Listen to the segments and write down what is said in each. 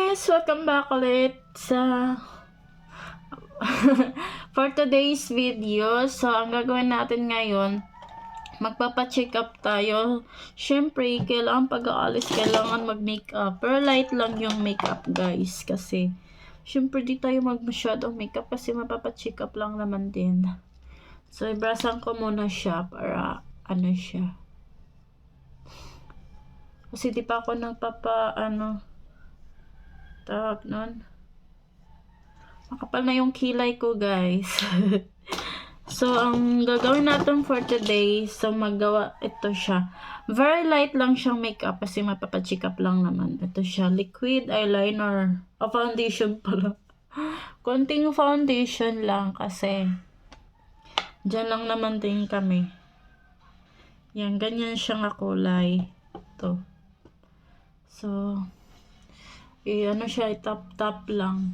Guys, welcome back ulit sa for today's video. So, ang gagawin natin ngayon, magpapa-check up tayo. Siyempre, kailangan pag-aalis, kailangan mag-makeup. Pero light lang yung makeup, guys. Kasi, siyempre, di tayo mag-masyadong makeup kasi mapapa-check up lang naman din. So, ibrasan ko muna siya para, ano siya. Kasi di pa ako nagpapa, ano, tawag nun. Makapal na yung kilay ko, guys. so, ang gagawin natin for today, so magawa, ito siya. Very light lang siyang makeup kasi mapapacheck up lang naman. Ito siya, liquid eyeliner. O, foundation pala. Konting foundation lang kasi dyan lang naman din kami. Yan, ganyan siyang kulay. Ito. So, eh, ano siya, tap-tap lang.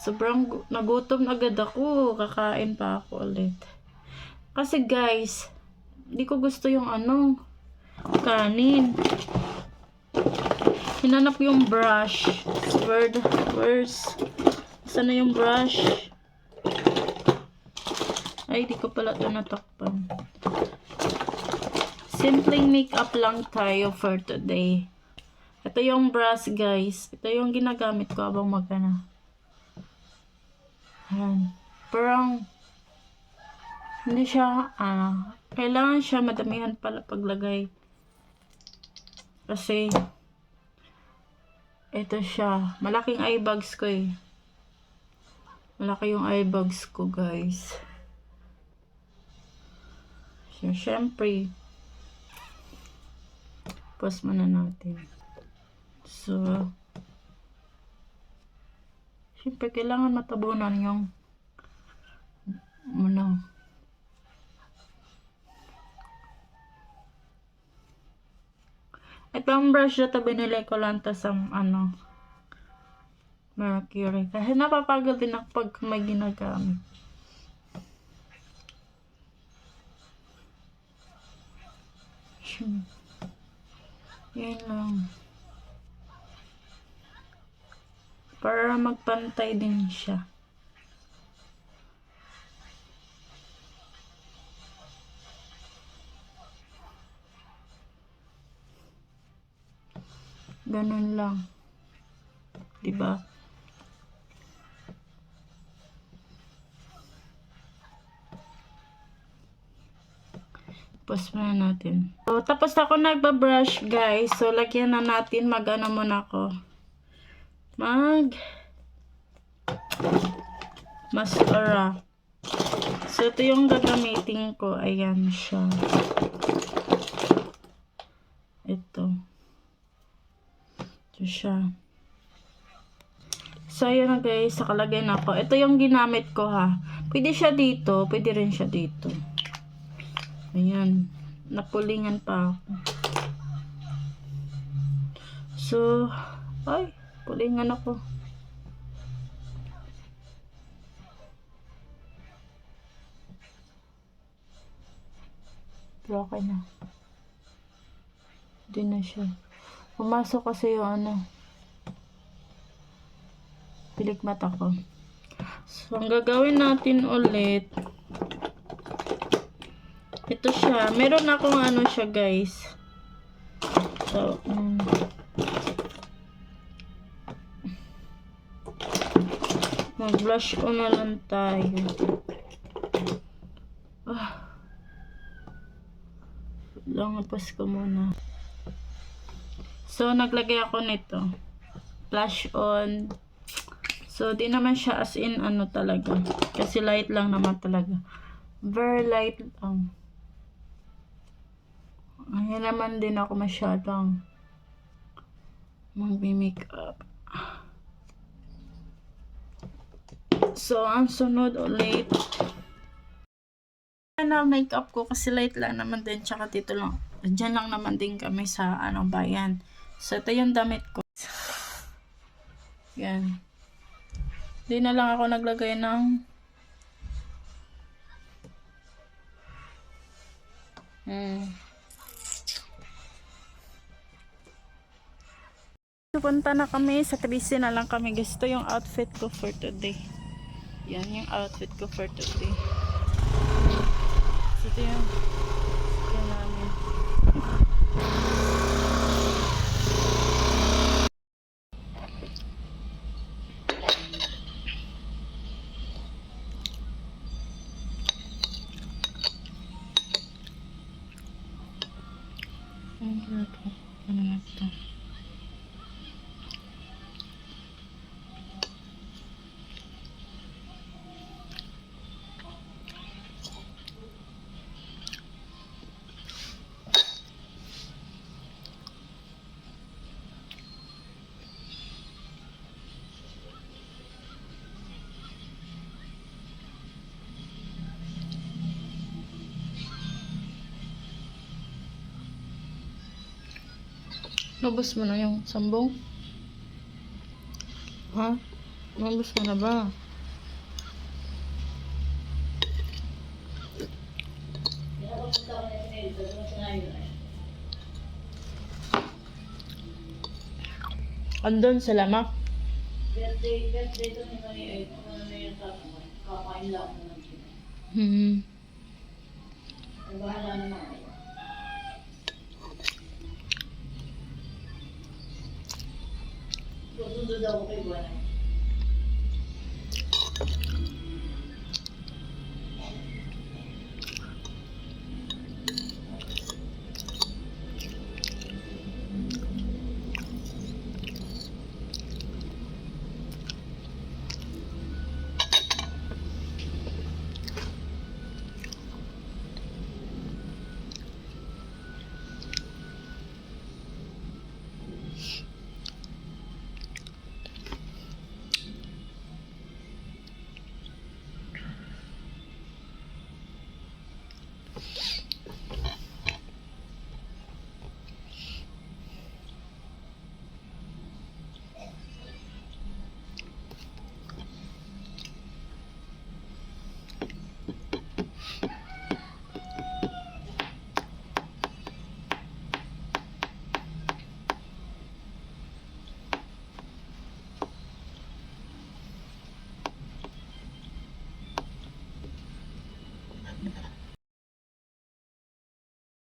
Sobrang gu- nagutom agad ako. Kakain pa ako ulit. Kasi guys, hindi ko gusto yung ano, kanin. Hinanap yung brush. Where, where's, saan yung brush? Ay, di ko pala ito natakpan. Simpleng makeup lang tayo for today. Ito yung brush, guys. Ito yung ginagamit ko habang magana. Ayan. Parang, hindi siya, ah, kailangan siya madamihan pala paglagay. Kasi, ito siya. Malaking eye bags ko eh. Malaki yung eye bags ko, guys. So, syempre, pause muna natin. So, syempre, kailangan matabunan yung ano, Ito ang brush na binili ko lang to sa, ano, Mercury. Kasi napapagod din ako pag may ginagamit. Hmm. Yan lang. Para magpantay din siya. Ganun lang. 'Di ba? Pause muna natin. So, tapos ako nagbabrush, guys. So, lagyan na natin. Mag-ano muna ako. Mag... Mascara. So, ito yung gagamitin ko. Ayan siya. Ito. Ito siya. So, ayan na guys. Sakalagay na ako. Ito yung ginamit ko ha. Pwede siya dito. Pwede rin siya dito. Ayan. Napulingan pa ako. So, ay, pulingan ako. Pero okay na. Hindi na siya. Pumasok kasi yung ano. Pilik mata ko. So, ang gagawin natin ulit, ito siya. Meron akong ano siya, guys. So, um, mag-blush on na lang tayo. Ah. Langapas ko muna. So, naglagay ako nito. Blush on. So, di naman siya as in ano talaga. Kasi light lang naman talaga. Very light lang. Ngayon naman din ako masyadong magbi-makeup. So, ang sunod ulit. Na makeup ko kasi light lang naman din. Tsaka dito lang. Diyan lang naman din kami sa ano bayan. So, ito yung damit ko. Yan. Di na lang ako naglagay ng Hmm. Pupunta na kami sa Christie na lang kami. Gusto yung outfit ko for today. Yan yung outfit ko for today. So, ito yung Nabos mo na yung sambong? Ha? Nabos mo na ba? Andun sila ma? Birthday, birthday to 我是知道，我会过来。